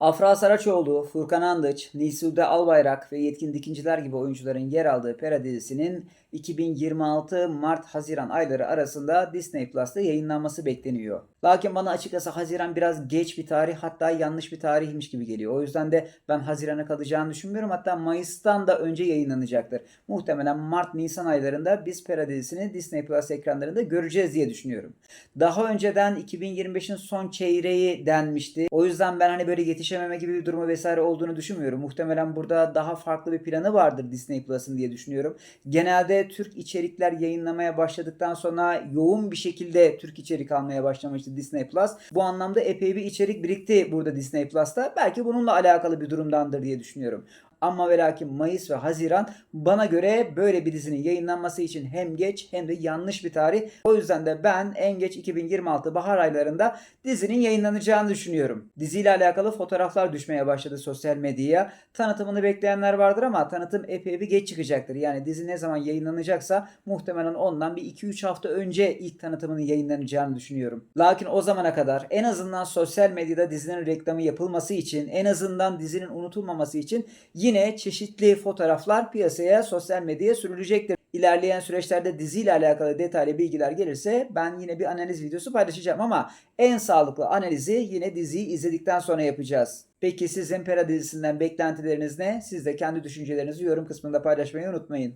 Afra Saraçoğlu, Furkan Andıç, Nisude Albayrak ve Yetkin Dikinciler gibi oyuncuların yer aldığı Pera dizisinin 2026 Mart-Haziran ayları arasında Disney Plus'ta yayınlanması bekleniyor. Lakin bana açıkçası Haziran biraz geç bir tarih hatta yanlış bir tarihmiş gibi geliyor. O yüzden de ben Haziran'a kalacağını düşünmüyorum. Hatta Mayıs'tan da önce yayınlanacaktır. Muhtemelen Mart-Nisan aylarında biz Pera dizisini Disney Plus ekranlarında göreceğiz diye düşünüyorum. Daha önceden 2025'in son çeyreği denmişti. O yüzden ben hani böyle yetişememe gibi bir durumu vesaire olduğunu düşünmüyorum. Muhtemelen burada daha farklı bir planı vardır Disney Plus'ın diye düşünüyorum. Genelde Türk içerikler yayınlamaya başladıktan sonra yoğun bir şekilde Türk içerik almaya başlamıştı Disney Plus. Bu anlamda epey bir içerik birikti burada Disney Plus'ta. Belki bununla alakalı bir durumdandır diye düşünüyorum. Ama ve lakin Mayıs ve Haziran bana göre böyle bir dizinin yayınlanması için hem geç hem de yanlış bir tarih. O yüzden de ben en geç 2026 bahar aylarında dizinin yayınlanacağını düşünüyorum. Diziyle alakalı fotoğraflar düşmeye başladı sosyal medyaya. Tanıtımını bekleyenler vardır ama tanıtım epey bir geç çıkacaktır. Yani dizi ne zaman yayınlanacaksa muhtemelen ondan bir 2-3 hafta önce ilk tanıtımının yayınlanacağını düşünüyorum. Lakin o zamana kadar en azından sosyal medyada dizinin reklamı yapılması için en azından dizinin unutulmaması için yine çeşitli fotoğraflar piyasaya sosyal medyaya sürülecektir. İlerleyen süreçlerde diziyle alakalı detaylı bilgiler gelirse ben yine bir analiz videosu paylaşacağım ama en sağlıklı analizi yine diziyi izledikten sonra yapacağız. Peki sizin Pera dizisinden beklentileriniz ne? Siz de kendi düşüncelerinizi yorum kısmında paylaşmayı unutmayın.